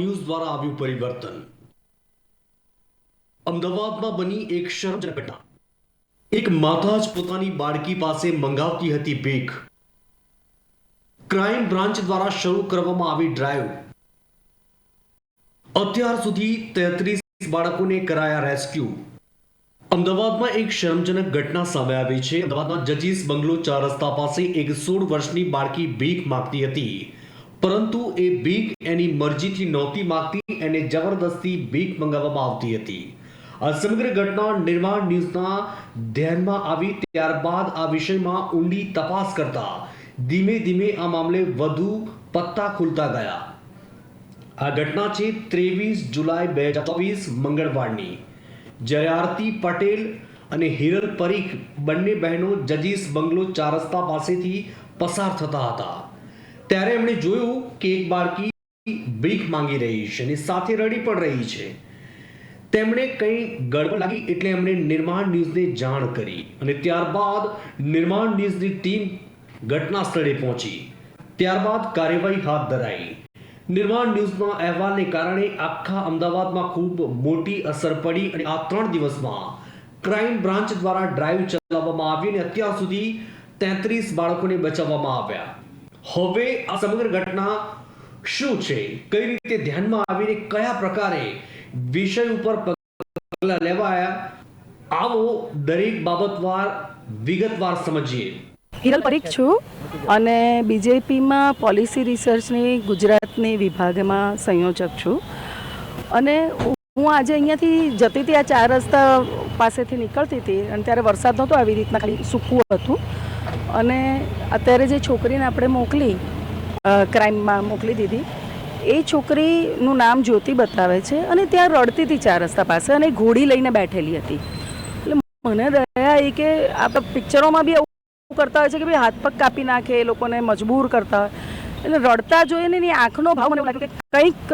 News દ્વારા આવ્યું પરિવર્તન. અમદાવાદમાં બની એક શરમજનક ઘટના એક માતા જ પોતાની બાળકી પાસે મંગાવતી હતી ભીખ. ક્રાઇમ બ્રાન્ચ દ્વારા શરૂ કરવામાં આવી ડ્રાઈવ. અત્યાર સુધી તેત્રીસ બાળકોને કરાયા રેસ્ક્યુ. અમદાવાદમાં એક શરમજનક ઘટના સામે આવી છે. અમદાવાદના જજીસ બંગલો ચાર રસ્તા પાસે એક સોળ વર્ષની બાળકી ભીખ માગતી હતી. પરંતુ એ ભીખ એની મરજીથી નહોતી માગતી એને જબરદસ્તી ભીખ મંગાવવામાં આવતી હતી. આ સમગ્ર ઘટના નિર્માણ ન્યૂઝના ધ્યાનમાં આવી ત્યારબાદ આ વિષયમાં ઊંડી તપાસ કરતા ધીમે ધીમે આ મામલે વધુ પત્તા ખુલતા ગયા. આ ઘટના છે ત્રેવીસ જુલાઈ બે હજાર ચોવીસ મંગળવારની. જ્યારે આરતી પટેલ અને હિરલ પરીખ બંને બહેનો જજીસ બંગલો ચાર રસ્તા પાસેથી પસાર થતા હતા. ત્યારે એમણે જોયું કે એક બાળકી ભીખ માંગી રહી છે અને સાથે રડી પણ રહી છે. તેમણે કંઈ ગડબડ લાગી એટલે એમણે નિર્માણ ન્યૂઝને જાણ કરી અને ત્યારબાદ નિર્માણ ન્યૂઝની ટીમ ઘટના સ્થળે પહોંચી. ત્યારબાદ કાર્યવાહી હાથ ધરાઈ. નિર્માણ ન્યૂઝના અહેવાલને કારણે આખા અમદાવાદમાં ખૂબ મોટી અસર પડી અને આ ત્રણ દિવસમાં ક્રાઇમ બ્રાન્ચ દ્વારા ડ્રાઈવ ચલાવવામાં આવી અને અત્યાર સુધી તેત્રીસ બાળકોને બચાવવામાં આવ્યા. હવે આ સમગ્ર ઘટના શું છે? કઈ રીતે ધ્યાનમાં આવીને કયા પ્રકારે વિષય ઉપર પગલાં લેવાયા? આવો દરેક બાબતવાર વિગતવાર સમજીએ. હિરલ, પરીખ છું. અને બીજેપીમાં પોલિસી રિસર્ચની ગુજરાતની વિભાગમાં સંયોજક છું. અને હું આજે અહીંયાથી જતી હતી, આ ચાર રસ્તા પાસેથી નીકળતી હતી. અને ત્યારે વરસાદ નહોતો, આવી રીતના ખાલી સૂકું હતું. અને અત્યારે જે છોકરીને આપણે મોકલી ક્રાઇમમાં મોકલી દીધી, એ છોકરીનું નામ જ્યોતિ બતાવે છે અને ત્યાં રડતી હતી ચાર રસ્તા પાસે અને ઘોડી લઈને બેઠેલી હતી. એટલે મને દયા એ કે આપણે પિક્ચરોમાં બી એવું કરતા હોય છે કે ભાઈ હાથ પગ કાપી નાખે, એ લોકોને મજબૂર કરતા હોય. એટલે રડતા જોઈને એની આંખનો ભાવ મને લાગ્યું કે કંઈક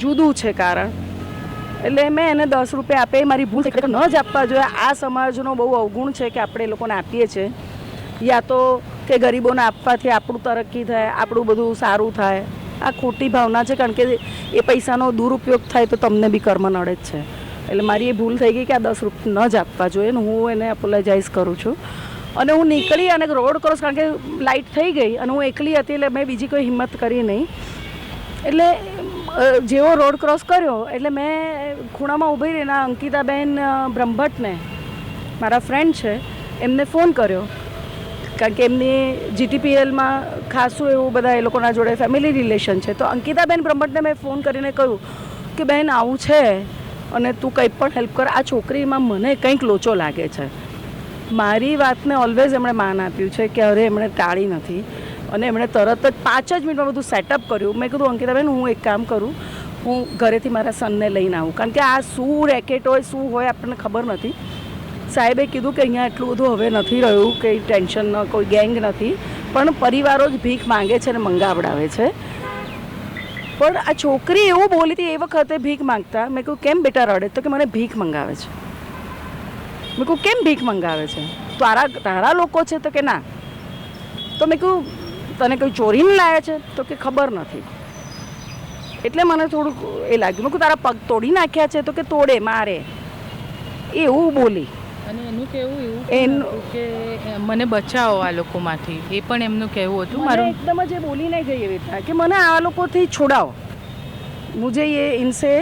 જુદું છે કારણ. એટલે મેં એને દસ રૂપિયા આપે મારી ભૂલ ન જ આપવા જોઈએ. આ સમાજનો બહુ અવગુણ છે કે આપણે એ લોકોને આપીએ છીએ. યા તો કે ગરીબોને આપવાથી આપણું તરક્કી થાય, આપણું બધું સારું થાય. આ ખોટી ભાવના છે, કારણ કે એ પૈસાનો દુરુપયોગ થાય તો તમને બી કર્મ નડે જ છે. એટલે મારી એ ભૂલ થઈ ગઈ કે આ દસ રૂપિયા ન જ આપવા જોઈએ ને હું એને અપોલોજાઇઝ કરું છું. અને હું નીકળી અને રોડ ક્રોસ, કારણ કે લાઇટ થઈ ગઈ અને હું એકલી હતી એટલે મેં બીજી કોઈ હિંમત કરી નહીં. એટલે જેવો રોડ ક્રોસ કર્યો, એટલે મેં ખૂણામાં ઊભી રહીને અંકિતાબેન બ્રહ્મભટ્ટને, મારા ફ્રેન્ડ છે, એમને ફોન કર્યો. કારણ કે એમની જીટીપીએલમાં ખાસું એવું બધા એ લોકોના જોડે ફેમિલી રિલેશન છે. તો અંકિતાબેન બ્રહ્મટને મેં ફોન કરીને કહ્યું કે બહેન આવું છે અને તું કંઈ પણ હેલ્પ કર. આ છોકરીમાં મને કંઈક લોચો લાગે છે. મારી વાતને ઓલવેઝ એમણે માન આપ્યું છે કે, અરે, એમણે ટાળી નથી. અને એમણે તરત જ પાંચ જ મિનિટમાં બધું સેટઅપ કર્યું. મેં કીધું, અંકિતાબેન, હું એક કામ કરું. હું ઘરેથી મારા સનને લઈને આવું. કારણ કે આ શું રેકેટ હોય, શું હોય આપણને ખબર નથી. સાહેબે કીધું કે અહીંયા એટલું બધું હવે નથી રહ્યું, કંઈ ટેન્શન કોઈ ગેંગ નથી, પણ પરિવારો જ ભીખ માંગે છે અને મંગાવડાવે છે. પણ આ છોકરી એવું બોલી હતી, એ વખતે ભીખ માંગતા, મેં કહ્યું કેમ બેટા રડે? તો કે, મને ભીખ મંગાવે છે. મેં કહું કેમ ભીખ મંગાવે છે? તારા તારા લોકો છે તો કે ના? તો મેં કહ્યું તને કોઈ ચોરીને લાયા છે? તો કે, ખબર નથી. એટલે મને થોડુંક એ લાગ્યું. મેં કહું તારા પગ તોડી નાખ્યા છે તો કે તોડે, મારે. એવું બોલી. અને એનું કેવું એવું એનું કે મને બચાવો આ લોકોમાંથી. એ પણ એમનું કહેવું હતું. મારું એકદમ જ એ બોલીને ગઈ એવી રીતના કે મને આ લોકોથી છોડાવો. મુજે એ ઇનસે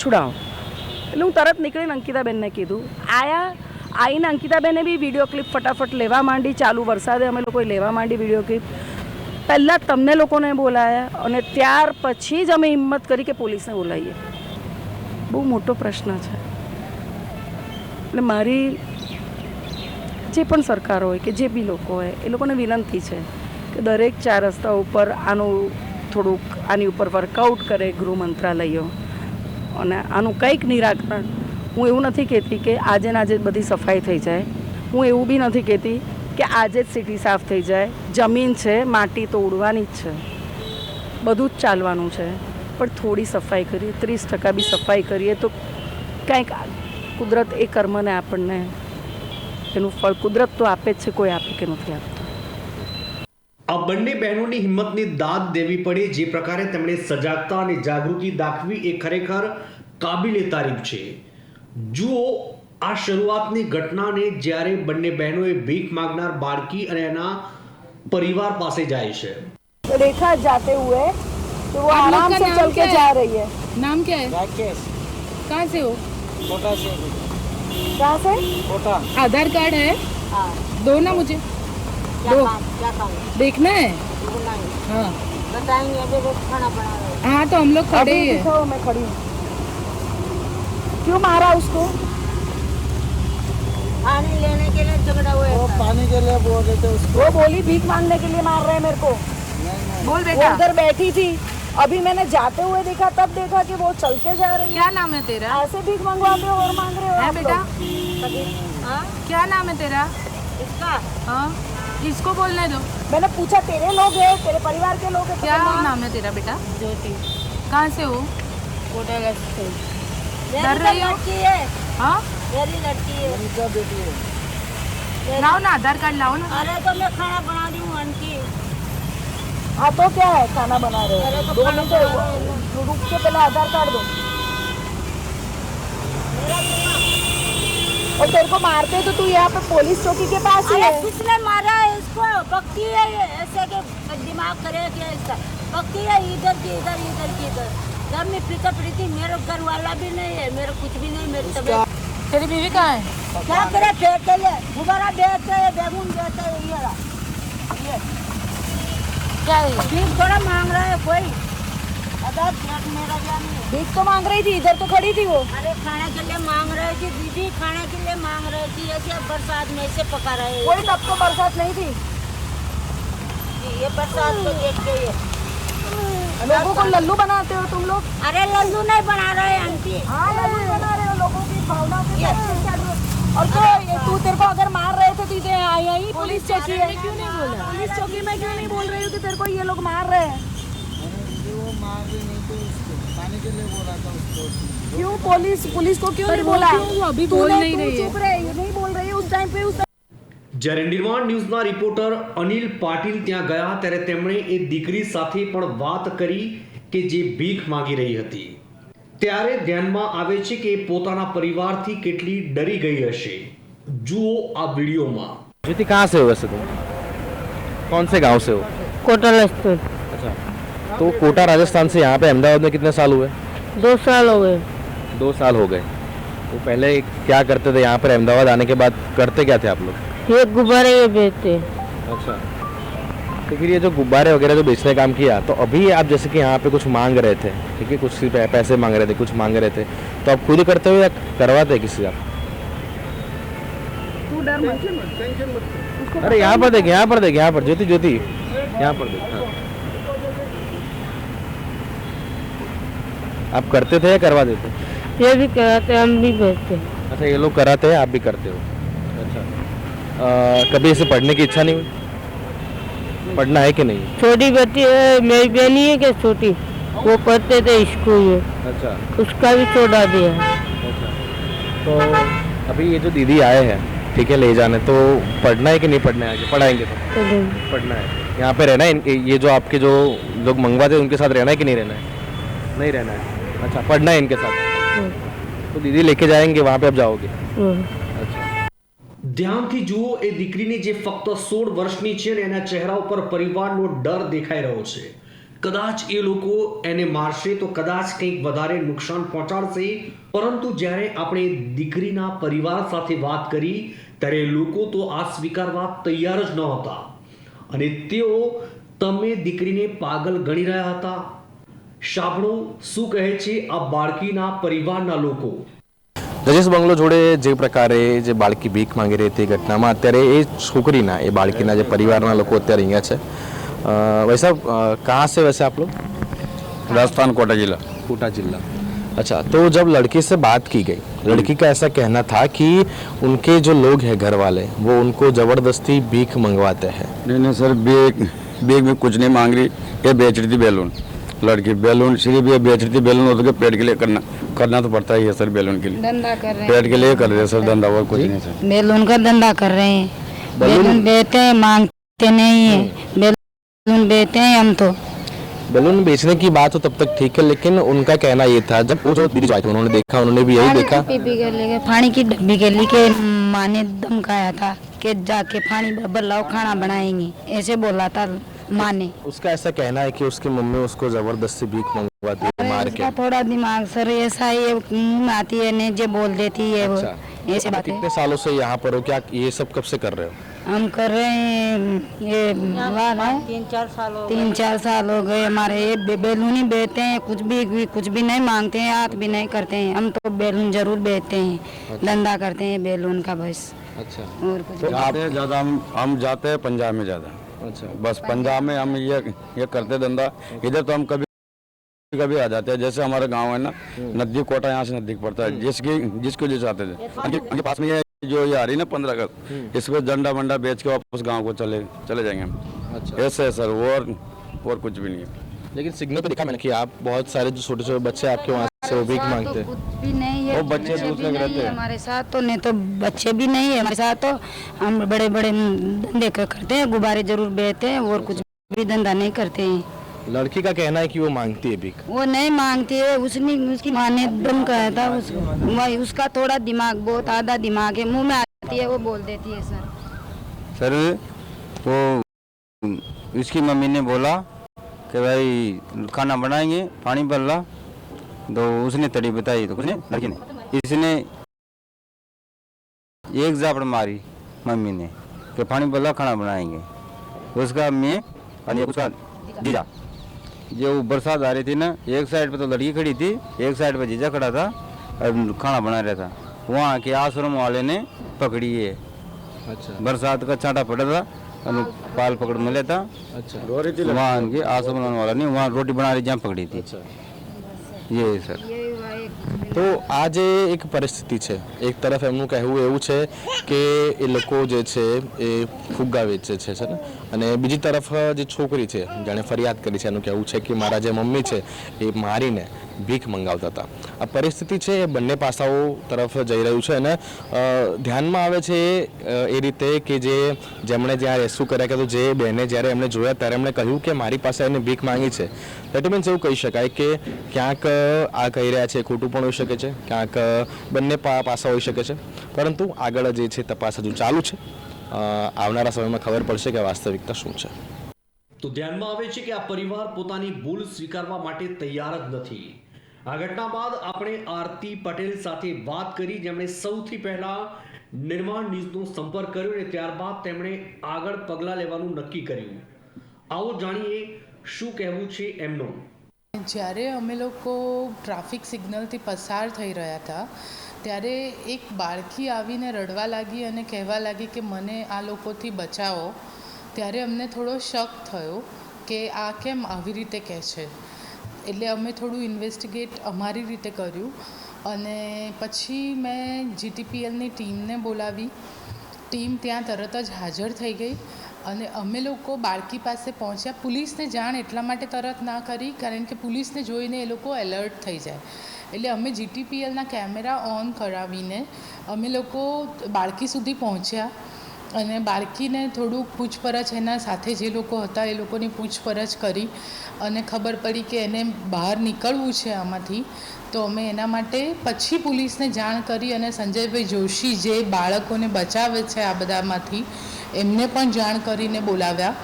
છોડાવો. એટલે હું તરત નીકળીને અંકિતાબેનને કીધું. આયા આઈને અંકિતાબેને બી વીડિયો ક્લિપ ફટાફટ લેવા માંડી. ચાલુ વરસાદે અમે લોકોએ લેવા માંડી વીડિયો ક્લિપ પહેલાં તમને લોકોને બોલાયા અને ત્યાર પછી જ અમે હિંમત કરી કે પોલીસને બોલાવીએ. બહુ મોટો પ્રશ્ન છે. એટલે મારી જે પણ સરકાર હોય કે જે બી લોકો હોય, એ લોકોને વિનંતી છે કે દરેક ચાર રસ્તા ઉપર આનું થોડુંક આની ઉપર વર્કઆઉટ કરે ગૃહ મંત્રાલયો. અને આનું કંઈક નિરાકરણ. હું એવું નથી કહેતી કે આજે ને આજે બધી સફાઈ થઈ જાય. હું એવું બી નથી કહેતી કે આજે જ સિટી સાફ થઈ જાય. જમીન છે, માટી તો ઉડવાની જ છે. બધું જ ચાલવાનું છે. પણ થોડી સફાઈ કરીએ, ત્રીસ ટકા બી સફાઈ કરીએ તો કંઈક કુદરત એ કર્મને આપણને એનું ફળ કુદરત તો આપે જ છે કોઈ આપે કે નથી આપતું આ બંને બહેનોની હિંમતની દાદ દેવી પડે જે પ્રકારે તેમણે સજાગતા અને જાગૃતિ દાખવી એ ખરેખર કાબિલે તારીફ છે જુઓ આ શરૂઆતની ઘટનાને જ્યારે બંને બહેનોએ ભીખ માંગનાર બાળકી અને એના પરિવાર પાસે જાય છે तो देखा जाते हुए तो वो आप लोग आराम का से नाम चल के क्या है? जा रही है नाम क्या है राकेश कहाँ से हो कोटा से। कहाँ से? कोटा आधार कार्ड है। हाँ। दो ना मुझे। दो। है? देखना है। हाँ। बताएँगे अभी रोज खाना बना रहे हाँ। तो हम लोग खड़े ही हैं। मैं खड़ी क्यों मारा उसको? पानी लेने के लिए झगड़ा हुआ वो है पानी के लिए बोल रहे थे उसको। वो बोली भीख मांगने के लिए मार रहे हैं मेरे को। नहीं नहीं। बोल वो उधर बैठी थी। अभी मैंने जाते हुए देखा तब देखा कि वो चल के जा रही है। क्या नाम है तेरा? ऐसे भीख मंगवा रहे हो और मांग रहे हो है बेटा? हाँ? क्या नाम है तेरा? इसका? हाँ? किसको बोलने दो। मैंने पूछा तेरे लोग हैं तेरे परिवार के लोग हैं तो क्या नाम है तेरा बेटा? ज्योति। कहाँ से हो? कोटा डर रही तो हो? लड़की है। हाँ? मेरी लड़की है। बेटी है। लाओ ना आधार कार्ड लाओ ना। अरे तो मैं खाना बना रही हूँ हाँ तो क्या है खाना बना रहे हो। तो दो मिनट रहे। रुक के पहले आधार कार्ड दो। और तेरे को मारते तो तू यहाँ पे पुलिस चौकी के पास ही है। किसने मारा है इसको? पक्की है ये ऐसे के दिमाग करे क्या इसका। पक्की है इधर की इधर इधर की इधर। जब मैं पिता पड़ी थी मेरा घर वाला भी नहीं है मेरा कुछ भी नहीं मेरी तबीयत तेरी बीवी कहाँ है? क्या करे फेंकते ले। गुब्बारा बेचते हैं बैगून बेचते हैं रहा। ये। क्या है भीख थोड़ा मांग रहा है कोई। भीख तो मांग रही थी इधर तो खड़ी थी वो। अरे खाने के लिए मांग रही थी दीदी खाने के लिए मांग रही थी ऐसे बरसात में ऐसे पका रहे हैं। कोई तब तो बरसात नहीं थी। ये बरसात को देख के ये लोगों को लल्लू बनाते हो तुम लोग? अरे लल्लू नहीं बना रहे आंटी। हाँ लल्लू बना रहे हो लोगों की भावना करो? और तो तू तेरे को अगर मार रहे थे तो यही पुलिस चौकी है क्यों नहीं बोला पुलिस चौकी में क्यों नहीं बोल रही हो कि तेरे को ये लोग मार रहे हैं अरे वो मार रही नहीं तो उसको पानी के लिए बोला था उसको उसने। क्यों पुलिस पुलिस को क्यों पर नहीं वो बोला क्यों वो अभी तूने- बोल नहीं तू रही है। चुप रहे ये नहीं बोल रही है उस टाइम पे उस જ્યારે નિર્માણ ન્યૂઝના રિપોર્ટર અનિલ પાટીલ ત્યાં ગયા ત્યારે તેમણે એ દીકરી સાથે પણ વાત કરી કે જે ભીખ માંગી રહી હતી ત્યારે ધ્યાનમાં આવે છે કે એ પોતાના પરિવારથી કેટલી ડરી ગઈ હશે જુઓ આ વિડીયોમાં ज्योति कहाँ से हो वैसे तुम? कौन से गाँव से हो? कोटल स्थित अच्छा तो कोटा राजस्थान से यहाँ पे अहमदाबाद में कितने साल हुए? दो साल हो गए। दो साल हो गए। तो पहले क्या करते थे यहाँ पर अहमदाबाद आने के बाद? करते क्या थे आप लोग? ये गुब्बारे ये बेचते। अच्छा। तो फिर ये जो गुब्बारे वगैरह जो बेचने काम किया तो अभी आप जैसे कि यहाँ पे कुछ मांग रहे थे ठीक है? कुछ पैसे मांग रहे थे कुछ मांग रहे थे तो आप खुद करते हो या करवाते किसी आप? डर मत अरे यहाँ पर देख यहाँ पर देख यहाँ पर ज्योति ज्योति। यहाँ पर देख हाँ। आप करते थे या करवा देते? ये भी कराते हम भी बेचते अच्छा ये लोग कराते हैं आप भी करते हो। अच्छा। आ, कभी इसे पढ़ने की इच्छा नहीं हुई? पढ़ना है कि नहीं? छोटी बच्ची है मेरी बहनी है क्या छोटी? वो पढ़ते थे स्कूल में। अच्छा। उसका भी छोड़ा दिया। अच्छा। तो अभी ये जो दीदी आए हैं ठीक है ले जाने तो पढ़ना है कि नहीं पढ़ना है आगे पढ़ाएंगे तो तो नहीं। पढ़ना है यहाँ पे रहना है इन- ये जो आपके जो लोग मंगवाते हैं उनके साथ रहना है कि नहीं रहना है नहीं रहना है अच्छा पढ़ना है इनके साथ तो दीदी लेके जाएंगे वहाँ पे आप जाओगे हम्म। अच्छा ધ્યાનથી જુઓ એ દીકરીની જે ફક્ત સોળ વર્ષની છે અને એના ચહેરા ઉપર પરિવારનો ડર દેખાઈ રહ્યો છે કદાચ એ લોકો એને મારશે તો કદાચ કંઈક વધારે નુકસાન પહોંચાડશે પરંતુ જ્યારે આપણે દીકરીના પરિવાર સાથે વાત કરી ત્યારે લોકો તો આ સ્વીકારવા તૈયાર જ ન હતા. અને તેઓ તમે દીકરીને પાગલ ગણી રહ્યા હતા. સાંભળો શું કહે છે આ બાળકીના પરિવારના લોકો? રજેશ બંગલો જોડે જે પ્રકારે જે બાળકી ભીખ માંગી રહી હતી ઘટનામાં અત્યારે એ છોકરીના એ બાળકીના જે પરિવારના લોકો અત્યારે અહીંયા છે. વૈસાબ કહાં છે વૈસે આપ રાજસ્થાન કોટા જિલ્લા. કોટા જિલ્લા. अच्छा तो जब लड़की से बात की गई लड़की का ऐसा कहना था कि उनके जो लोग हैं घर वाले वो उनको ज़बरदस्ती भीख मंगवाते हैं। नहीं नहीं सर बेग बेग में कुछ नहीं मांग रही ये बेच रही थी बैलून। लड़की बैलून सिर्फ़ ये बेच रही थी बैलून उसके पेट के लिए करना करना तो पड़ता ही है सर बैलून के लिए। धंधा कर रहे पेट के लिए कर रहे हैं सर धंधा और कुछ नहीं सर। बैलून का धंधा कर रहे हैं। बैलून बेचते हैं मांगते नहीं है। बैलून बैलून बेचते हैं हम तो। बैलून बेचने की बात हो तब तक ठीक है लेकिन उनका कहना ये था जब वो जो दीदी जो उन्होंने देखा उन्होंने भी यही देखा। पीपी के डब्बी के लेके माँ ने धमकाया था कि जाके बराबर लाओ खाना बनाएँगे। ऐसे बोला था माँ ने। उसका ऐसा कहना है कि उसकी मम्मी उसको ज़बरदस्ती भीख मंगवाती है मार के। थोड़ा दिमाग सर ऐसा में आती है ने जो बोल देती है वो। अच्छा। ऐसे बात। कितने सालों से यहाँ पर हो क्या ये सब कब से कर रहे हो? हम कर रहे हैं ये बात है। तीन चार साल हो तीन चार साल हो गए हमारे ये बे- बैलून ही बेचते हैं कुछ भी कुछ भी नहीं मांगते हैं हाथ भी नहीं करते हैं। हम तो बैलून ज़रूर बेचते हैं धंधा करते हैं बैलून का बस। अच्छा। और कुछ तो आप हैं ज़्यादा हम हम जाते हैं पंजाब में ज़्यादा। अच्छा। बस पंजाब में हम ये ये करते धंधा। इधर तो हम कभी कभी आ जाते हैं। जैसे हमारा गाँव है ना नज़दीक कोटा यहाँ से नज़दीक पड़ता है। जिसकी जिसको जिस आते थे। उनके पास में ये जो ये आ रही ना पंद्रह अगस्त इसको झंडा वंडा बेच के वापस गाँव को चले चले जाएँगे हम। अच्छा। ऐसे है सर और और कुछ भी नहीं है। लेकिन सिग्नल पे देखा मैंने कि आप बहुत सारे जो छोटे छोटे बच्चे आपके वहाँ से वो भीख मांगते तो हैं भी नहीं है वो बच्चे दूसरे नहीं रहते हैं। हमारे साथ तो नहीं तो बच्चे भी नहीं है हमारे साथ तो हम बड़े बड़े धंधे करते हैं गुब्बारे ज़रूर बेचते हैं और कुछ भी धंधा नहीं करते हैं। लड़की का कहना है कि वो मांगती है भीख। वो नहीं मांगती है उसने उसकी माँ ने दम कहा था उस, वही उसका थोड़ा दिमाग बहुत आधा दिमाग है मुँह में आती है वो बोल देती है सर। सर वो इसकी मम्मी ने बोला कि भाई खाना बनाएँगे पानी भर ला। तो उसने तड़ी बताई तो उसने लड़की ने इसने एक जापड़ मारी मम्मी ने कि पानी भर खाना बनाएँगे। उसका मैं उसका जीजा। जो बरसात आ रही थी ना एक साइड पे तो लड़की खड़ी थी एक साइड पे जीजा खड़ा था और खाना बना रहा था। वहाँ के आश्रम वाले ने पकड़ी है अच्छा। बरसात का छाटा पड़ा था पाल पकड़ मिले था अच्छा। वहाँ के आश्रम वाला नहीं वहाँ रोटी बना रही जहाँ पकड़ी थी। अच्छा। ये है सर તો આ જે એક પરિસ્થિતિ છે. એક તરફ એમનું કહેવું એવું છે કે એ લોકો જે છે એ ફુગ્ગા વેચે છે છે ને? અને બીજી તરફ જે છોકરી છે, જાણે ફરિયાદ કરી છે, એનું કહેવું છે કે મારા જે મમ્મી છે એ મારીને ભીખ મંગાવતા હતા. આ પરિસ્થિતિ છે એ બંને પાસાઓ તરફ જઈ રહ્યું છે અને ધ્યાનમાં આવે છે એ રીતે કે જે જેમણે જ્યાં રેસ્ક્યુ કર્યા કે તો જે બહેને જ્યારે એમણે જોયા ત્યારે એમણે કહ્યું કે મારી પાસે એને ભીખ માંગી છે. દેટ મીન્સ એવું કહી શકાય કે ક્યાંક આ કહી રહ્યા છે, ખોટું પણ હોઈ શકે છે, ક્યાંક બંને પાસા હોઈ શકે છે. પરંતુ આગળ જે છે તપાસ હજુ ચાલુ છે. આવનારા સમયમાં ખબર પડશે કે વાસ્તવિકતા શું છે. તો ધ્યાનમાં આવે છે કે આ પરિવાર પોતાની ભૂલ સ્વીકારવા માટે તૈયાર જ નથી. આ ઘટના બાદ આપણે આરતી પટેલ સાથે વાત કરી. જેમણે સૌથી પહેલા નિર્માણ ન્યૂઝનો સંપર્ક કર્યો અને ત્યારબાદ તેમણે આગળ પગલાં લેવાનું નક્કી કર્યું. આવો જાણીએ શું કહેવું છે એમનું. જ્યારે અમે લોકો ટ્રાફિક સિગ્નલથી પસાર થઈ રહ્યા હતા, ત્યારે એક બાળકી આવીને રડવા લાગી અને કહેવા લાગી કે, મને આ લોકોથી બચાવો. ત્યારે અમને થોડો શક થયો કે આ કેમ આવી રીતે કહે છે. એટલે અમે થોડું ઇન્વેસ્ટિગેટ અમારી રીતે કર્યું. અને પછી મેં જીટીપીએલની ટીમને બોલાવી. ટીમ ત્યાં તરત જ હાજર થઈ ગઈ. અને અમે લોકો બાળકી પાસે પહોંચ્યા. પોલીસને જાણ એટલા માટે તરત ના કરી, કારણ કે પોલીસને જોઈને એ લોકો એલર્ટ થઈ જાય. એટલે અમે જીટીપીએલના કેમેરા ઓન કરાવીને અમે લોકો બાળકી સુધી પહોંચ્યા. અને બાળકીને થોડુંક પૂછપરછ એના સાથે જે લોકો હતા એ લોકોની પૂછપરછ કરી અને ખબર પડી કે એને બહાર નીકળવું છે આમાંથી. તો અમે એના માટે પછી પોલીસને જાણ કરી અને સંજયભાઈ જોશી જે બાળકોને બચાવે છે આ બધામાંથી એમને પણ જાણ કરીને બોલાવ્યા.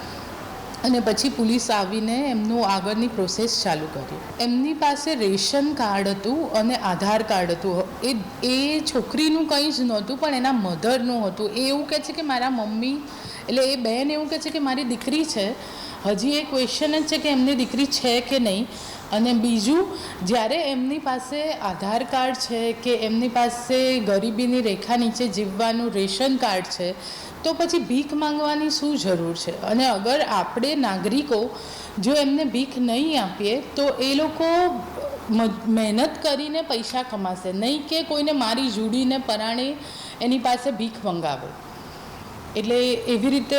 અને પછી પોલીસ આવીને એમનું આગળની પ્રોસેસ ચાલુ કરી. એમની પાસે રેશન કાર્ડ હતું અને આધાર કાર્ડ હતું. એ એ છોકરીનું કંઈ જ નહોતું, પણ એના મધરનું હતું. એ એવું કહે છે કે મારા મમ્મી, એટલે એ બેન એવું કહે છે કે મારી દીકરી છે. હજી એ ક્વેશ્ચન જ છે કે એમની દીકરી છે કે નહીં? અને બીજું, જ્યારે એમની પાસે આધાર કાર્ડ છે કે એમની પાસે ગરીબીની રેખા નીચે જીવવાનું રેશન કાર્ડ છે તો પછી ભીખ માંગવાની શું જરૂર છે? અને અગર આપણે નાગરિકો જો એમને ભીખ નહીં આપીએ, તો એ લોકો મહેનત કરીને પૈસા કમાશે. નહીં કે કોઈને મારી જુડીને પરાણે એની પાસે ભીખ મંગાવે. એટલે એવી રીતે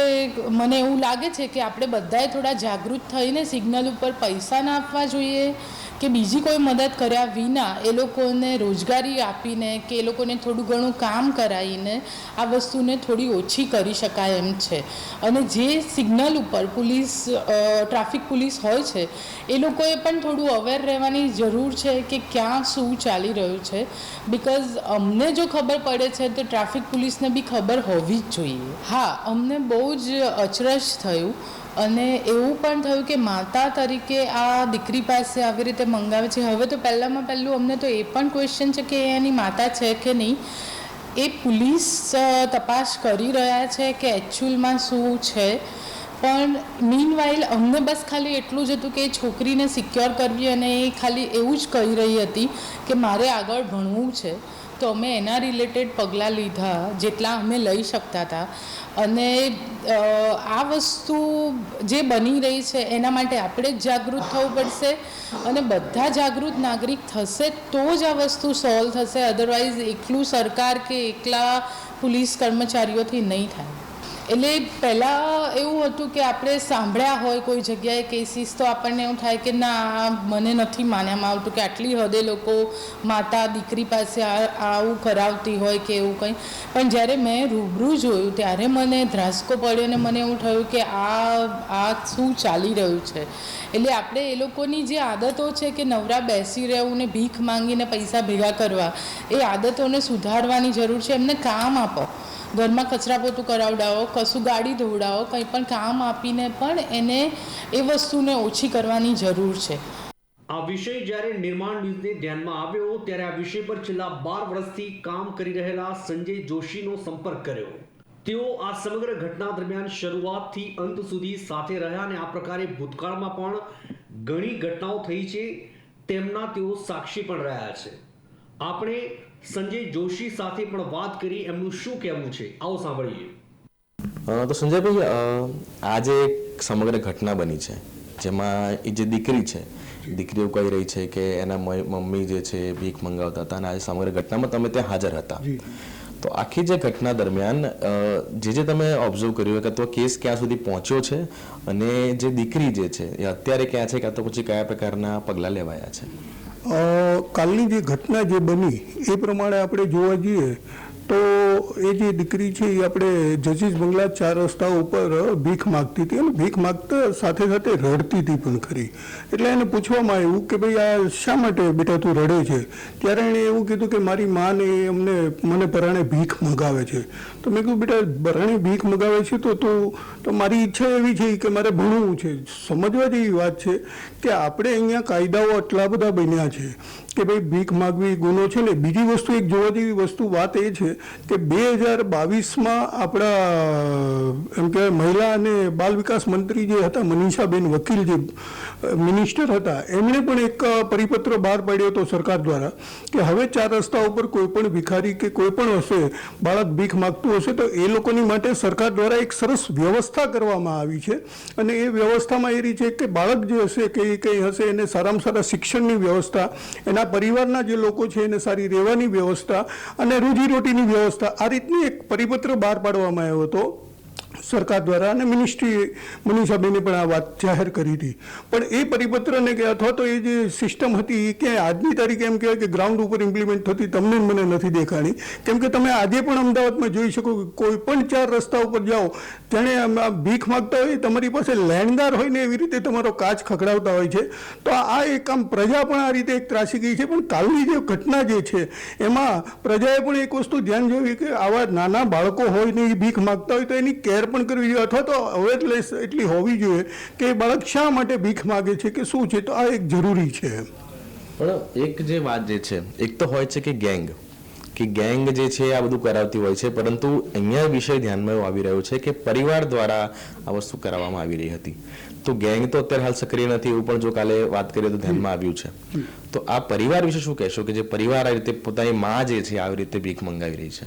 મને એવું લાગે છે કે આપણે બધાએ થોડા જાગૃત થઈને સિગ્નલ ઉપર પૈસા ના આપવા જોઈએ કે બીજી કોઈ મદદ કર્યા વિના એ લોકોને રોજગારી આપીને કે એ લોકોને થોડું ઘણું કામ કરાવીને આ વસ્તુને થોડી ઓછી કરી શકાય એમ છે. અને જે સિગ્નલ ઉપર પોલીસ ટ્રાફિક પોલીસ હોય છે, એ લોકોએ પણ થોડું અવેર રહેવાની જરૂર છે કે ક્યાં શું ચાલી રહ્યું છે. બિકોઝ અમને જો ખબર પડે છે તો ટ્રાફિક પોલીસને બી ખબર હોવી જ જોઈએ. હા, અમને બહુ જ અચરજ થયું. અને એવું પણ થયું કે માતા તરીકે આ દીકરી પાસે આવી રીતે મંગાવે છે. હવે તો પહેલાંમાં પહેલું અમને તો એ પણ ક્વેશ્ચન છે કે એની માતા છે કે નહીં? એ પોલીસ તપાસ કરી રહ્યા છે કે એકચ્યુઅલમાં શું છે. પણ મીન વાઇલ અમને બસ ખાલી એટલું જ હતું કે એ છોકરીને સિક્યોર કરવી અને એ ખાલી એવું જ કહી રહી હતી કે મારે આગળ ભણવું છે. તો અમે એના રિલેટેડ પગલાં લીધા, જેટલા અમે લઈ શકતા હતા. અને આ વસ્તુ જે બની રહી છે, એના માટે આપણે જ જાગૃત થવું પડશે અને બધા જાગૃત નાગરિક થશે તો જ આ વસ્તુ સોલ્વ થશે અધરવાઇઝ એકલું સરકાર કે એકલા પોલીસ કર્મચારીઓથી નહીં થાય. એટલે પહેલાં એવું હતું કે આપણે સાંભળ્યા હોય કોઈ જગ્યાએ કેસીસ તો આપણને એવું થાય કે ના મને નથી માન્યામાં આવતું કે આટલી હદે લોકો માતા, દીકરી પાસે આવું કરાવતી હોય કે એવું કંઈ. પણ જ્યારે મેં રૂબરૂ જોયું, ત્યારે મને ધ્રાસકો પડ્યો અને મને એવું થયું કે આ આ શું ચાલી રહ્યું છે. એટલે આપણે એ લોકોની જે આદતો છે કે નવરા બેસી રહેવું ને ભીખ માંગીને પૈસા ભેગા કરવા, એ આદતોને સુધારવાની જરૂર છે. એમને કામ આપો. ઘરમાં કચરા પોતું કરાવડાવો, કશું ગાડી ધોવડાવો કંઈ પણ કામ આપીને પણ એને એ વસ્તુને ઓછી કરવાની જરૂર છે. આ વિષય જ્યારે નિર્માણ ન્યૂઝને ધ્યાનમાં આવ્યો ત્યારે આ વિષય પર છેલ્લા બાર વર્ષથી કામ કરી રહેલા સંજય જોશીનો સંપર્ક કર્યો. તેઓ આ સમગ્ર ઘટના દરમિયાન શરૂઆતથી અંત સુધી સાથે રહ્યા અને આ પ્રકારે ભૂતકાળમાં પણ ઘણી ઘટનાઓ થઈ છે. તેમના તેઓ સાક્ષી પણ રહ્યા છે. આપણે સંજય જોશી સાથે પણ વાત કરી એમનું શું કહેવું છે? આવો સાંભળીએ. તો સંજયભાઈ આ જે એક સમગ્ર ઘટના બની છે જેમાં એ જે દીકરી છે દીકરી એવું કહી રહી છે કે એના મમ્મી જે છે ભીખ મંગાવતા હતા અને આ સમગ્ર ઘટનામાં તમે ત્યાં હાજર હતા. તો આખી જે ઘટના દરમિયાન જે જે તમે ઓબ્ઝર્વ કર્યું કે તો કેસ ક્યાં સુધી પહોંચ્યો છે અને જે દીકરી જે છે એ અત્યારે ક્યાં છે કાં તો પછી કયા પ્રકારના પગલાં લેવાયા છે? કાલની જે ઘટના જે બની એ પ્રમાણે આપણે જોવા જઈએ તો એ જે દીકરી છે એ આપણે જજીસ બંગલા ચાર રસ્તા ઉપર ભીખ માગતી હતી અને ભીખ માગતા સાથે સાથે રડતી હતી પણ ખરી. એટલે એને પૂછવામાં આવ્યું કે ભાઈ આ શા માટે બેટા તું રડે છે? ત્યારે એણે એવું કીધું કે મારી માને અમને, મને પરાણે ભીખ મગાવે છે. તો મેં કીધું, બેટા, પરાણે ભીખ મગાવે છે તો તું, તો મારી ઈચ્છા એવી છે કે મારે ભણવું છે. સમજવા જેવી વાત છે કે આપણે અહીંયા કાયદાઓ આટલા બધા બન્યા છે. કે ભાઈ ભીખ માગવી ગુનો છે ને, બીજી વસ્તુ એક જોવા જેવી વસ્તુ વાત એ છે કે બે હજાર બાવીસમાં આપણા, એમ કહેવાય, મહિલા અને બાલ વિકાસ મંત્રી જે હતા, મનીષાબેન વકીલ જે મિનિસ્ટર હતા, એમણે પણ એક પરિપત્ર બહાર પાડ્યો હતો સરકાર દ્વારા કે હવે ચાર રસ્તા ઉપર કોઈ પણ ભિખારી કે કોઈ પણ હશે, બાળક ભીખ માગતું હશે, તો એ લોકોની માટે સરકાર દ્વારા એક સરસ વ્યવસ્થા કરવામાં આવી છે. અને એ વ્યવસ્થામાં એ રીતે કે બાળક જે હશે, કે એ કંઈ હશે, એને સારામાં સારા શિક્ષણની વ્યવસ્થા, એના પરિવારના જે લોકો છે એને સારી રહેવાની વ્યવસ્થા અને રોજીરોટીની વ્યવસ્થા આ રીતની એક પરિપત્ર બહાર પાડવામાં આવ્યો હતો. સરકાર દ્વારા અને મિનિસ્ટ્રી મનીષાબેને પણ આ વાત જાહેર કરી હતી. પણ એ પરિપત્રને કે અથવા તો એ જે સિસ્ટમ હતી ક્યાંય આજની તારીખે એમ કહેવાય કે ગ્રાઉન્ડ ઉપર ઇમ્પ્લિમેન્ટ થતી તમને મને નથી દેખાણી. કેમ કે તમે આજે પણ અમદાવાદમાં જોઈ શકો કે કોઈ પણ ચાર રસ્તા ઉપર જાઓ, તેણે ભીખ માગતા હોય, તમારી પાસે લેણદાર હોય ને એવી રીતે તમારો કાચ ખખડાવતા હોય છે. તો આ એક આમ પ્રજા પણ આ રીતે એક ત્રાસી ગઈ છે, પણ કાલની જે ઘટના જે છે, એમાં પ્રજાએ પણ એક વસ્તુ ધ્યાન જોવી કે આવા નાના બાળકો હોય ને એ ભીખ માગતા હોય તો એની કેર પણ કરવી જોઈએ અથવા તો અવેરનેસ એટલી હોવી જોઈએ કે બાળક શા માટે ભીખ માગે છે કે શું છે, તો આ એક જરૂરી છે. પણ એક જે વાત જે છે, એક તો હોય છે કે ગેંગ કે ગેંગ જે છે, આ બધું કરાવતી હોય છે, પરંતુ અહીંયા વિષય ધ્યાનમાં આવી રહ્યો છે કે પરિવાર દ્વારા આ વસ્તુ કરાવવામાં આવી રહી હતી. તો ગેંગ તો અત્યારે હાલ સક્રિય નથી એવું પણ જો કાલે વાત કરીએ તો ધ્યાનમાં આવ્યું છે. તો આ પરિવાર વિશે શું કહેશો કે જે પરિવાર આ રીતે પોતાની મા જે છે, આવી રીતે ભીખ મંગાવી રહી છે?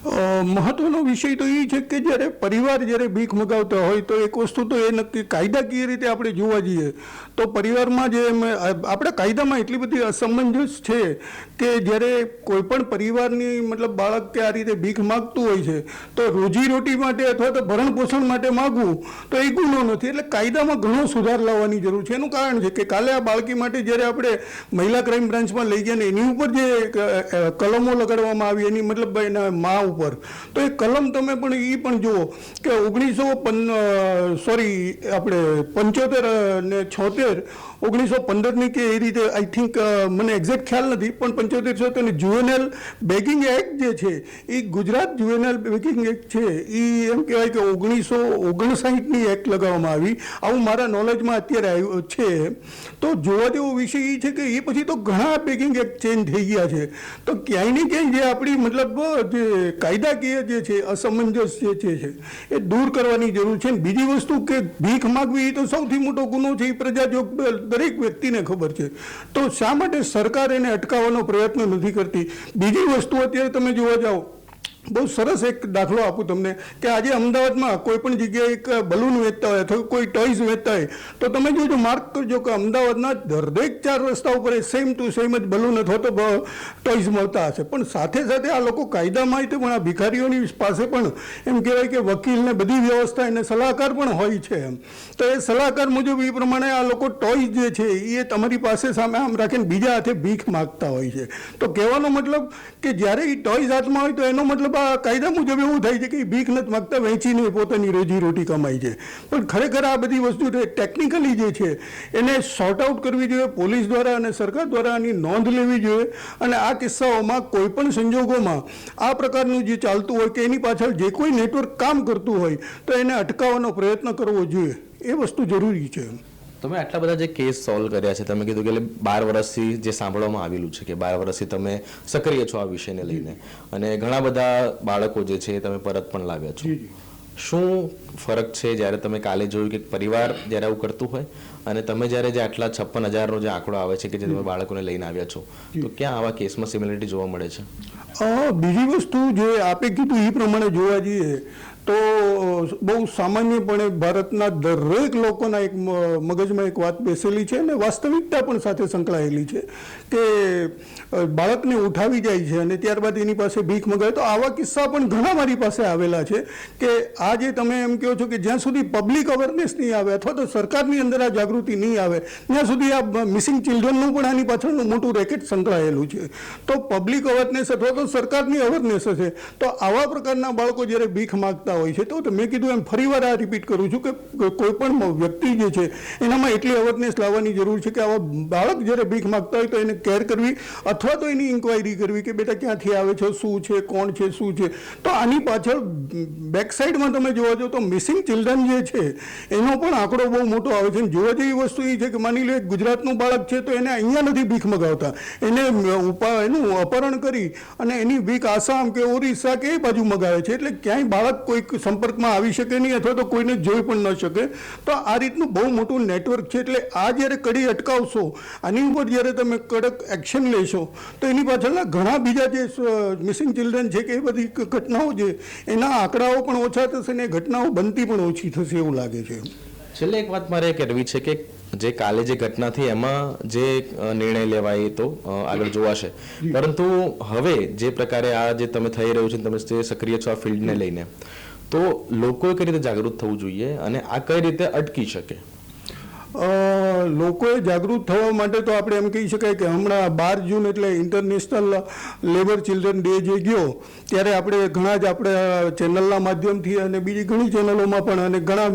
મહત્વનો વિષય તો એ છે કે જ્યારે પરિવાર જ્યારે ભીખ મગાવતા હોય તો એક વસ્તુ તો એ નક્કી કાયદાકીય રીતે આપણે જોવા જઈએ, તો પરિવારમાં જે આપણા કાયદામાં એટલી બધી અસમંજસ છે કે જ્યારે કોઈ પણ પરિવારની મતલબ બાળક કે આ રીતે ભીખ માગતું હોય છે, તો રોજીરોટી માટે અથવા તો ભરણ પોષણ માટે માગવું, તો એ ગુનો નથી. એટલે કાયદામાં ઘણો સુધાર લાવવાની જરૂર છે. એનું કારણ છે કે કાલે આ બાળકી માટે જ્યારે આપણે મહિલા ક્રાઇમ બ્રાન્ચમાં લઈ ગયા ને, એની ઉપર જે કલમો લગાડવામાં આવી, એની મતલબ એના મા ઉપર. તો એ કલમ તમે પણ એ પણ જુઓ કે ઓગણીસો પન સોરી, આપણે પંચોતેર ને છોતેર ઓગણીસો પંદરની કે એ રીતે આઈ થિંક મને એક્ઝેક્ટ ખ્યાલ નથી, પણ પંચોતેર છોતેર જુએનલ બેગિંગ એક્ટ જે છે, એ ગુજરાત જુએનલ બેગિંગ એક્ટ છે એ એમ કહેવાય કે ઓગણીસો ઓગણસાઠની એક્ટ લગાવવામાં આવી. આવું મારા નોલેજમાં અત્યારે આવ્યું છે. તો જોવા જેવો વિષય એ છે કે એ પછી તો ઘણા બેગિંગ એક્ટ ચેન્જ થઈ ગયા છે. તો ક્યાંય ને ક્યાંય જે આપણી મતલબ, જે કાયદાકીય જે છે, અસમંજસ જે છે એ દૂર કરવાની જરૂર છે. બીજી વસ્તુ કે ભીખ માગવી એ તો સૌથી મોટો ગુનો છે એ પ્રજાજોગ દરેક વ્યક્તિને ખબર છે. તો શા માટે સરકાર એને અટકાવવાનો પ્રયત્ન નથી કરતી? બીજી વસ્તુ અત્યારે તમે જોવા જાઓ બહુ સરસ એક દાખલો આપું તમને કે આજે અમદાવાદમાં કોઈ પણ જગ્યાએ એક બલૂન વેચતા હોય અથવા કોઈ ટોયઝ વેચતા હોય, તો તમે જોજો માર્ક કરજો કે અમદાવાદના દરેક ચાર રસ્તા ઉપર સેમ ટુ સેમ જ બલૂન અથવા તો ટોયઝ મળતા હશે. પણ સાથે સાથે આ લોકો કાયદામાં તે પણ, આ ભિખારીઓની પાસે પણ એમ કહેવાય કે વકીલને બધી વ્યવસ્થા એને સલાહકાર પણ હોય છે એમ. તો એ સલાહકાર મુજબ એ પ્રમાણે આ લોકો ટોયઝ જે છે, એ તમારી પાસે સામે આમ રાખીને બીજા હાથે ભીખ માગતા હોય છે. તો કહેવાનો મતલબ કે જ્યારે એ ટોયઝ હાથમાં હોય તો એનો મતલબ કાયદા મુજબ એવું થાય છે કે ભીખ નથી માગતા વેચીને પોતાની રોજી રોટી કમાય છે. પણ ખરેખર આ બધી વસ્તુ ટેકનિકલી જે છે, એને સોર્ટ આઉટ કરવી જોઈએ, પોલીસ દ્વારા અને સરકાર દ્વારા આની નોંધ લેવી જોઈએ. અને આ કિસ્સાઓમાં કોઈ પણ સંજોગોમાં આ પ્રકારનું જે ચાલતું હોય કે એની પાછળ જે કોઈ નેટવર્ક કામ કરતું હોય, તો એને અટકાવવાનો પ્રયત્ન કરવો જોઈએ. એ વસ્તુ જરૂરી છે. તમે આટલા બધા જે કેસ સોલ્વ કર્યા છે તમે કીધું કે બાર વર્ષથી જે સાંભળવામાં આવેલું છે કે બાર વર્ષથી તમે સક્રિય છો આ વિષયને લઈને. અને ઘણા બધા બાળકો જે છે તમે પરત પણ લાવ્યા છો. શું ફરક છે જ્યારે તમે કાલે જોયું કે પરિવાર જ્યારે આવું કરતું હોય અને તમે જ્યારે જે આટલા છપ્પન હજારનો જે આંકડો આવે છે કે જે તમે બાળકોને લઈને આવ્યા છો તો ક્યાં આવા કેસમાં સિમિલરિટી જોવા મળે છે? બીજી વસ્તુ જે આપે કીધું એ પ્રમાણે જોવા જઈએ તો બહુ સામાન્યપણે ભારતના દરેક લોકોના એક મગજમાં એક વાત બેસેલી છે અને વાસ્તવિકતા પણ સાથે સંકળાયેલી છે કે બાળકને ઉઠાવી જાય છે અને ત્યારબાદ એની પાસે ભીખ મગાવે, તો આવા કિસ્સા પણ ઘણા મારી પાસે આવેલા છે કે આ જે તમે એમ કહો છો કે જ્યાં સુધી પબ્લિક અવેરનેસ નહીં આવે અથવા તો સરકારની અંદર આ જાગૃતિ નહીં આવે, ત્યાં સુધી આ મિસિંગ ચિલ્ડ્રનનું પણ આની પાછળનું મોટું રેકેટ સંકળાયેલું છે. તો પબ્લિક અવેરનેસ અથવા તો સરકારની અવેરનેસ હશે, તો આવા પ્રકારના બાળકો જ્યારે ભીખ માગતા હોય છે તો મેં કીધું એમ ફરીવાર આ રિપીટ કરું છું કે કોઈ પણ વ્યક્તિ જે છે, એનામાં એટલી અવેરનેસ લાવવાની જરૂર છે કે આવા બાળક જ્યારે ભીખ માગતા હોય તો એને કેર કરવી અથવા તો એની ઇન્ક્વાયરી કરવી કે બેટા ક્યાંથી આવે છે, શું છે, કોણ છે, શું છે? તો આની પાછળ બેક સાઈડમાં તમે જોવા જાઓ તો મિસિંગ ચિલ્ડ્રન જે છે, એનો પણ આંકડો બહુ મોટો આવે છે. જોવા જેવી વસ્તુ એ છે કે માની લો ગુજરાતનું બાળક છે તો એને અહીંયા નથી ભીખ મગાવતા. એને ઉપા એનું અપહરણ કરી અને એની ભીખ આસામ કે ઓરિસ્સા કે એ બાજુ મગાવે છે. એટલે ક્યાંય બાળક કોઈક સંપર્કમાં આવી શકે નહીં અથવા તો કોઈને જોઈ પણ ન શકે. તો આ રીતનું બહુ મોટું નેટવર્ક છે એટલે આ જ્યારે કડી અટકાવશો આની ઉપર જ્યારે તમે કડક એક્શન લેશો તો એની પાછળના ઘણા બીજા જે મિસિંગ ચિલ્ડ્રન છે કે એ બધી ઘટનાઓ છે એના આંકડાઓ પણ ઓછા થશે ને ઘટનાઓ બનતી પણ ઓછી થશે એવું લાગે છે. છેલ્લે એક વાત મારે કહેવી છે કે જે કાલે જે ઘટના થઈ એમાં જે નિર્ણય લેવાય તો આગળ જોવાશે. પરંતુ હવે જે પ્રકારે આ જે તમે થઈ રહ્યું છે તમે જે સક્રિય છો આ ફિલ્ડને લઈને તો લોકોએ કઈ રીતે જાગૃત થવું જોઈએ અને આ કઈ રીતે અટકી શકે? લોકોએ જાગૃત થવા માટે તો આપણે એમ કહી શકાય કે હમણાં બાર જૂન એટલે ઇન્ટરનેશનલ લેબર ચિલ્ડ્રન ડે જે ગયો ત્યારે આપણે ઘણા જ આપણે ચેનલના માધ્યમથી અને બીજી ઘણી ચેનલોમાં પણ અને ઘણા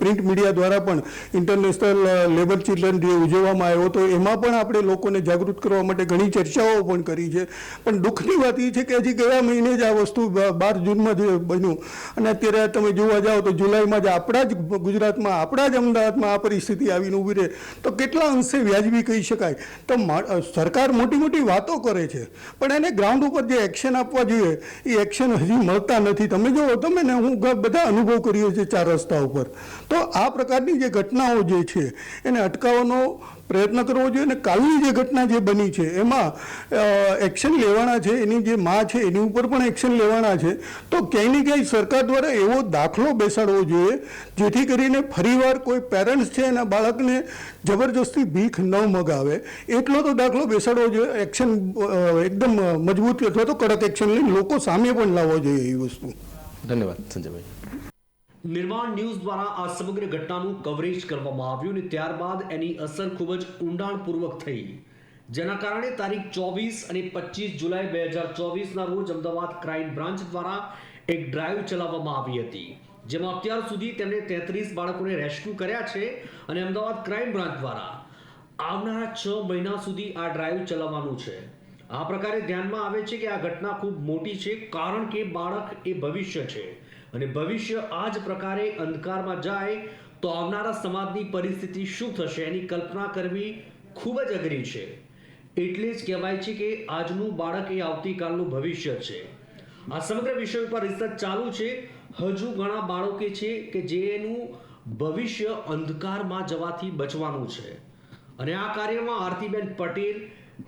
પ્રિન્ટ મીડિયા દ્વારા પણ ઇન્ટરનેશનલ લેબર ચિલ્ડ્રન ડે ઉજવવામાં આવ્યો તો એમાં પણ આપણે લોકોને જાગૃત કરવા માટે ઘણી ચર્ચાઓ પણ કરી છે. પણ દુઃખની વાત એ છે કે હજી ગયા મહિને જ આ વસ્તુ બાર જૂનમાં જે બન્યું. અને અત્યારે તમે જોવા જાઓ તો જુલાઈમાં જ આપણા જ ગુજરાતમાં, આપણા જ અમદાવાદમાં આ પરિસ્થિતિ આવીને ઊભી રહે. તો કેટલા અંશે વ્યાજબી કહી શકાય? તો સરકાર મોટી મોટી વાતો કરે છે. પણ એને ગ્રાઉન્ડ ઉપર જે એક્શન આપવા જોઈએ એ એક્શન હજી મળતા નથી. તમે જુઓ તમે ને હું બધા અનુભવ કરીએ છીએ ચાર રસ્તા ઉપર. તો આ પ્રકારની જે ઘટનાઓ જે છે, એને અટકાવવાનો પ્રયત્ન કરવો જોઈએ અને કાલની જે ઘટના જે બની છે, એમાં એક્શન લેવાના છે, એની જે માં છે, એની ઉપર પણ એક્શન લેવાના છે, તો ક્યાંય ને ક્યાંય સરકાર દ્વારા એવો દાખલો બેસાડવો જોઈએ, જેથી કરીને ફરીવાર કોઈ પેરેન્ટ્સ છે એના બાળકને જબરજસ્તી ભીખ ન મગાવે. એટલો તો દાખલો બેસાડવો જોઈએ એક્શન એકદમ મજબૂત, અથવા તો કડક એક્શન લઈને લોકો સામે પણ લાવવો જોઈએ એ વસ્તુ. ધન્યવાદ, સંજયભાઈ. નિર્માણ ન્યૂઝ દ્વારા આ સમગ્ર ઘટનાનું કવરેજ કરવામાં આવ્યું અને ત્યારબાદ એની અસર ખૂબ જ ઊંડાણપૂર્વક થઈ. જેના કારણે તારીખ ચોવીસ અને પચીસ જુલાઈ બે હજાર ચોવીસના રોજ અમદાવાદ ક્રાઇમ બ્રાન્ચ દ્વારા એક ડ્રાઈવ ચલાવવામાં આવી હતી, જેમાં અત્યાર સુધી તેમણે તેત્રીસ બાળકોને રેસ્ક્યુ કર્યા છે અને અમદાવાદ ક્રાઇમ બ્રાન્ચ દ્વારા આવનારા છ મહિના સુધી આ ડ્રાઈવ ચલાવવાનું છે. આ પ્રકારે ધ્યાનમાં આવે છે કે આ ઘટના ખૂબ મોટી છે, કારણ કે બાળક એ ભવિષ્ય છે. અને ભવિષ્ય આ જ પ્રકારે અંધકારમાં જાય તો આવનારા સમાજની પરિસ્થિતિ શું થશે એની કલ્પના કરવી ખૂબ જ અઘરી છે. એટલે જ કહેવાય છે કે આજનું બાળક એ આવતીકાલનું ભવિષ્ય છે. આ સમગ્ર વિષય ઉપર રિસર્ચ ચાલુ છે. હજુ ઘણા બાળકો છે કે જેનું ભવિષ્ય અંધકારમાં જવાથી બચવાનું છે. અને આ કાર્યમાં આરતીબેન પટેલ,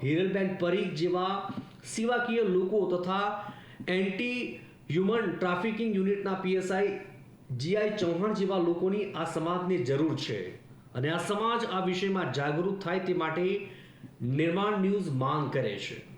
હિરલબેન પરીખ જેવા સેવાકીય લોકો તથા એન્ટી હ્યુમન ટ્રાફિકિંગ યુનિટના પીએસઆઈ જીઆઈ ચૌહાણ જેવા લોકોની આ સમાજને જરૂર છે. અને આ સમાજ આ વિષયમાં જાગૃત થાય તે માટે નિર્માણ ન્યૂઝ માંગ કરે છે.